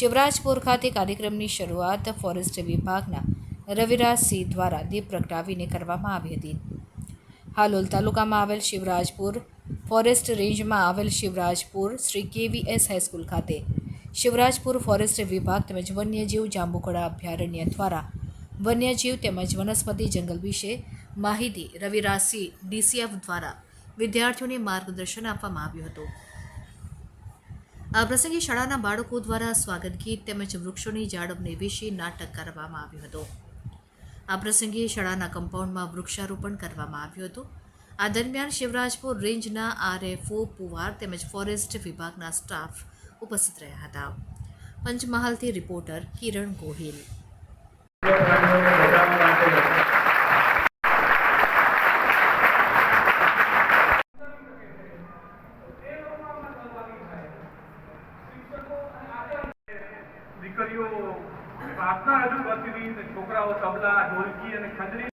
શિવરાજપુર ખાતે કાર્યક્રમની શરૂઆત ફોરેસ્ટ વિભાગના રવિરાજસિંહ દ્વારા દીપ પ્રગટાવીને કરવામાં આવી હતી. હાલોલ તાલુકામાં આવેલ શિવરાજપુર ફોરેસ્ટ રેન્જમાં આવેલ શિવરાજપુર શ્રી કેવીએસ હાઈસ્કૂલ ખાતે શિવરાજપુર ફોરેસ્ટ વિભાગ તેમજ વન્યજીવ જાંબુકડા અભયારણ્ય દ્વારા વન્યજીવ તેમજ વનસ્પતિ જંગલ વિશે માહિતી રવિરાજસિંહ ડીસીએફ દ્વારા વિદ્યાર્થીઓને માર્ગદર્શન આપવામાં આવ્યું હતું. આ પ્રસંગે શાળાના બાળકો દ્વારા સ્વાગત ગીત તેમજ વૃક્ષોની જાળવણી વિશે નાટક કરવામાં આવ્યું હતું. આ પ્રસંગે શાળાના કમ્પાઉન્ડમાં વૃક્ષારોપણ કરવામાં આવ્યું હતું. આ દરમિયાન શિવરાજપુર રેન્જના આરએફઓ પુવાર તેમજ ફોરેસ્ટ વિભાગના સ્ટાફ ઉપસ્થિત રહ્યા હતા. પંચમહાલથી રિપોર્ટર કિરણ ગોહિલ. દીકરીઓ પ્રાર્થના રજૂ કરતી છોકરાઓ તબલા ઢોલકી અને ખંજરી